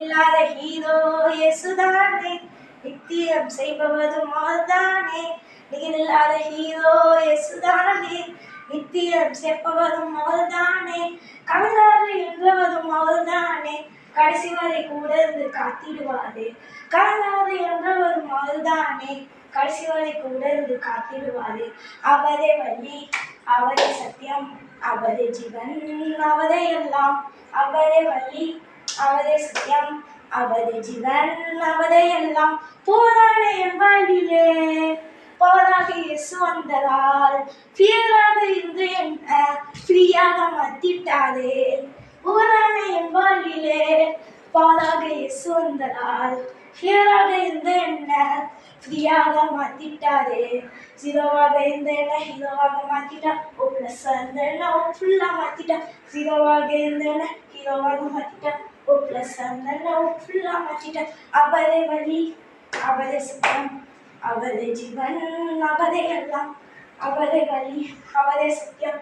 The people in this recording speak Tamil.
இல்லாத ஹீரோ இயேசுதானே. நித்தியம் செய்பவதும் அவர்தானே. நிகரில்லாத ஹீரோ இயேசுதானே. நித்தியம் சேர்ப்பவதும் அவர்தானே. கலந்தாறு என்றவதும் அவர்தானே. கடைசி வரை கூட இருந்து காத்திடுவாரே. கலந்தாறு என்றவரும் அவர்தானே. கடைசி வரை கூட இருந்து காத்திடுவாரு. அவரே வழி அவரே சத்தியம் அவரே ஜீவன் அவரே எல்லாம். அவரே வழி அவரே சத்தியம் அவரே ஜீவன் அவரே எல்லாம் போராட என் வாழ்விலே போராக இயேசு வந்ததால் பியராக இருந்து என்ன? ஃப்ரீயாக மாத்திட்டாரே போராக என் வாழ்விலே போராக இயேசு வந்ததால் ஃபியராக இருந்து என்ன? ஃப்ரீயாக மாத்திட்டாரே ஜீரோவாக இருந்த என்ன? ஹீரோவாக மாத்திட்டா. ஓ ப்ளஸ் இருந்த என்ன ஓ ஃபுல்லாக மாத்திட்டா. ஜீரோவாக இருந்த என்ன? ஹீரோவாக மாத்திட்டா ஓ ப்ளஸ் இருந்த என்ன ஓ ஃபுல்லாக மாத்திட்டா அவரே வழி அவரே சத்தியம் அவரே ஜீவன் அவரே எல்லாம் அவரே வழி அவரே சத்தியம்